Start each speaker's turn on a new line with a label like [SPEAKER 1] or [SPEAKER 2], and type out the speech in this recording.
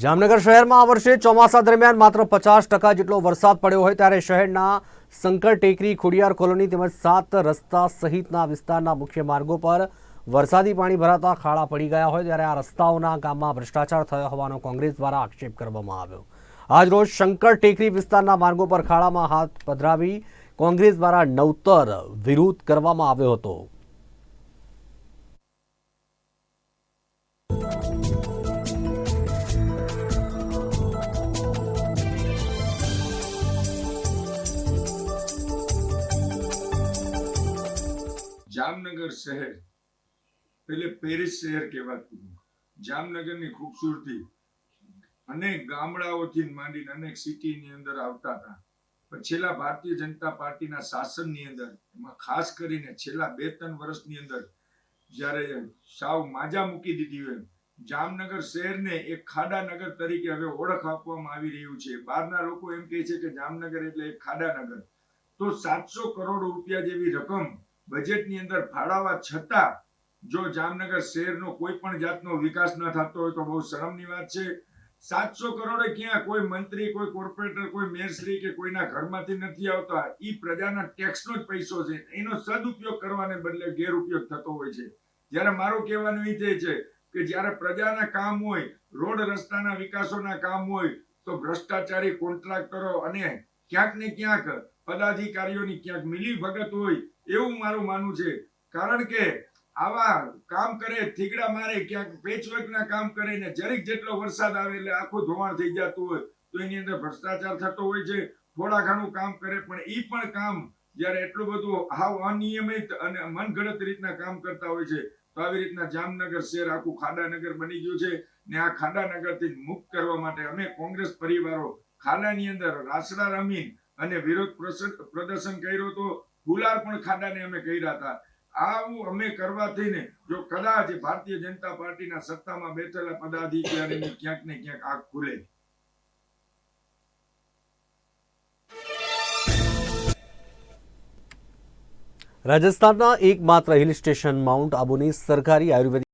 [SPEAKER 1] જામનગર શહેરમાં આ વર્ષે ચોમાસા દરમિયાન માત્ર પચાસ ટકા જેટલો વરસાદ પડ્યો હોય ત્યારે શહેરના શંકર ટેકરી, ખોડિયાર કોલોની તેમજ સાત રસ્તા સહિતના વિસ્તારના મુખ્ય માર્ગો પર વરસાદી પાણી ભરાતા ખાડા પડી ગયા હોય ત્યારે આ રસ્તાઓના કામમાં ભ્રષ્ટાચાર થયો હોવાનો કોંગ્રેસ દ્વારા આક્ષેપ કરવામાં આવ્યો. આજરોજ શંકર ટેકરી વિસ્તારના માર્ગો પર ખાડામાં હાથ પધરાવી કોંગ્રેસ દ્વારા નવતર વિરોધ કરવામાં આવ્યો હતો.
[SPEAKER 2] જામનગર શહેર. એટલે પેરિસ શહેર કહેવાતું. જામનગરની ખૂબસૂરતી અનેક ગામડાઓથી માંડીને અનેક સિટીની અંદર આવતા હતા. પણ છેલ્લા ભારતીય જનતા પાર્ટીના શાસનની અંદર, એમાં ખાસ કરીને છેલ્લા બે ત્રણ વર્ષની અંદર, જ્યારે સાવ માજા મૂકી દીધી હોય જામનગર શહેરને એક ખાડા નગર તરીકે હવે ઓળખ આપવામાં આવી રહ્યું છે. બહારના લોકો એમ કહે છે કે જામનગર એટલે એક ખાડા નગર. તો સાતસો કરોડ રૂપિયા જેવી રકમ બજેટની અંદર ફાળવવા છતાં જો જામનગર શહેરનો કોઈ પણ જાતનો વિકાસ ન થતો હોય તો બહુ શરમની વાત છે. સાતસો કરોડે ક્યાં કોઈ મંત્રી, કોઈ કોર્પોરેટર, કોઈ મેયરશ્રી કે કોઈના ઘરમાંથી નથી આવતા. એ પ્રજાના ટેક્સનો જ પૈસો છે. એનો સદુપયોગ કરવાને બદલે ગેરઉપયોગ થતો હોય છે. જ્યારે મારું કહેવાનું એ છે કે જ્યારે પ્રજાના કામ હોય, રોડ રસ્તાના વિકાસોના કામ હોય, તો ભ્રષ્ટાચારી કોન્ટ્રાક્ટરો અને ક્યાંક ને ક્યાંક પદાધિકારીઓની ક્યાંક મિલી ભગત હોય એવું મારું માનવું છે. કારણ કે આવા કામ કરે, થીગડા મારે, ક્યાંક પેચવર્કના કામ કરે ને જરીક જેટલો વરસાદ આવે એટલે આખું ધોવાણ થઈ જતું હોય, તો એની અંદર ભ્રષ્ટાચાર થતો હોય છે, થોડા ઘણું કામ કરે, પણ એ પણ કામ જ્યારે એટલું બધું હાવ અનિયમિત અને મનગણત રીતના કામ કરતા હોય છે, તો આવી રીતના જામનગર શહેર, આખું ખાડાનગર બની ગયું છે ને આ ખાડાનગરથી મુક્ત કરવા માટે અમે કોંગ્રેસ પરિવારો ખાડાની અંદર રાસડા રમી અને વિરોધ પ્રદર્શન કર્યું તો ગુલાર પણ ખાડાને અમે કર્યા હતા. આવું અમે કરવાથી ને જો કદાચ ભારતીય જનતા પાર્ટીના સત્તામાં બેઠેલા પદાધિકારીની ક્યાંક ને ક્યાંક આગ ખુલે
[SPEAKER 1] રાજસ્થાનના એકમાત્ર હિલ સ્ટેશન માઉન્ટ આબુની સરકારી આયુર્વેદિક